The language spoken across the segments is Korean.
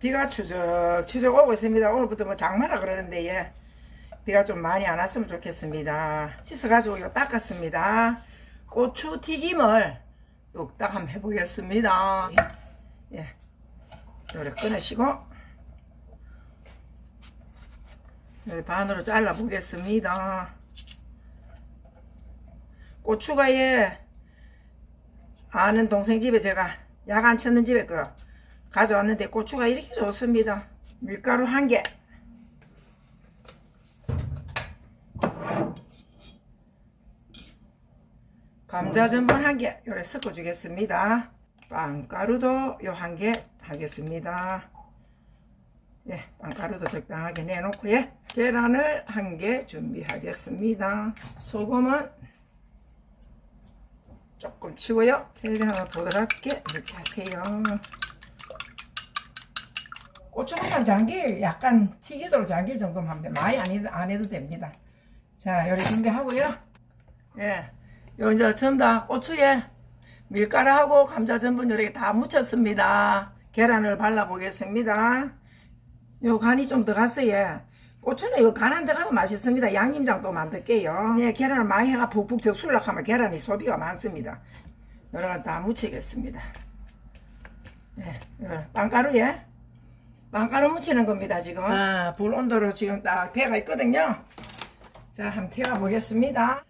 비가 추적 추적 오고 있습니다. 오늘부터 뭐 장마라 그러는데 예. 비가 좀 많이 안 왔으면 좋겠습니다. 씻어가지고 이거 닦았습니다. 고추 튀김을 뚝딱 한번 해보겠습니다. 예. 요래 끊으시고 요래 반으로 잘라 보겠습니다. 고추가 예 아는 동생 집에 제가 약안 쳤는 집에 그 가져왔는데 고추가 이렇게 좋습니다. 밀가루 한 개. 감자 전분 한 개. 요래 섞어 주겠습니다. 빵가루도 요 한 개 하겠습니다. 예, 빵가루도 적당하게 내놓고 예. 계란을 한 개 준비하겠습니다. 소금은 조금 치고요. 계란을 부드럽게 이렇게 하세요. 고추장 잠길 약간 튀기도록 잠길 정도만 하면 돼. 많이 안 해도, 안 해도 됩니다. 자, 요리 준비하고요. 예. 요 이제 전부 다 고추에 밀가루하고 감자 전분 요리 다 묻혔습니다. 계란을 발라보겠습니다. 요 간이 좀 더 갔어요. 고추는 이거 간 안 들어가도 맛있습니다. 양념장도 만들게요. 예, 계란을 많이 해가 푹푹 적술락하면 계란이 소비가 많습니다. 여러 가다 묻히겠습니다. 예, 요 빵가루에 빵가루 묻히는 겁니다, 지금. 아, 불 온도로 지금 딱 배가 있거든요. 자, 한번 태워 보겠습니다.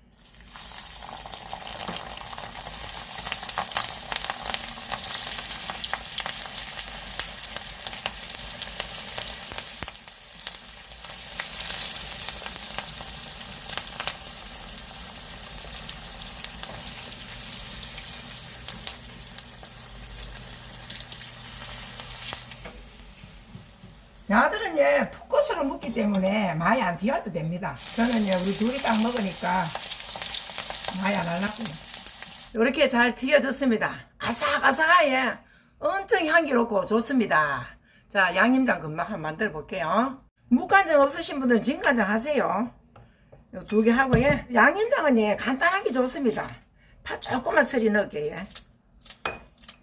야들은 예, 풋고수로 묻기 때문에 많이 안 튀어도 됩니다. 저는 예, 우리 둘이 딱 먹으니까 많이 안 하려고요. 이렇게 잘 튀겨졌습니다. 아삭아삭하게 엄청 향기롭고 좋습니다. 자, 양념장 금방 한번 만들어 볼게요. 무간장 없으신 분들은 진간장 하세요. 두개 하고, 예. 양념장은 예, 간단하게 좋습니다. 파 조금만 서리 넣을게요. 예.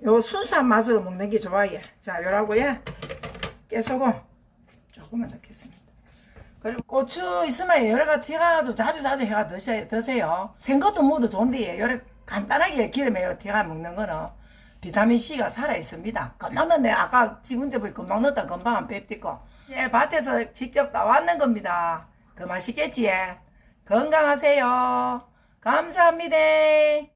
요 순수한 맛으로 먹는 게 좋아요. 자, 요라고, 예. 깨소금 조금만 넣겠습니다. 그리고 고추 있으면 여러 가지 해가지고 자주 자주 해가 드세요. 드세요. 생것도 먹어도 좋은데 여러 간단하게 기름에 태가 먹는 거는 비타민 C가 살아 있습니다. 금방 넣네. 아까 지금때 보니 금방 넣었다 금방 안 뵙디고. 예, 밭에서 직접 따왔는 겁니다. 더 맛있겠지? 예. 건강하세요. 감사합니다.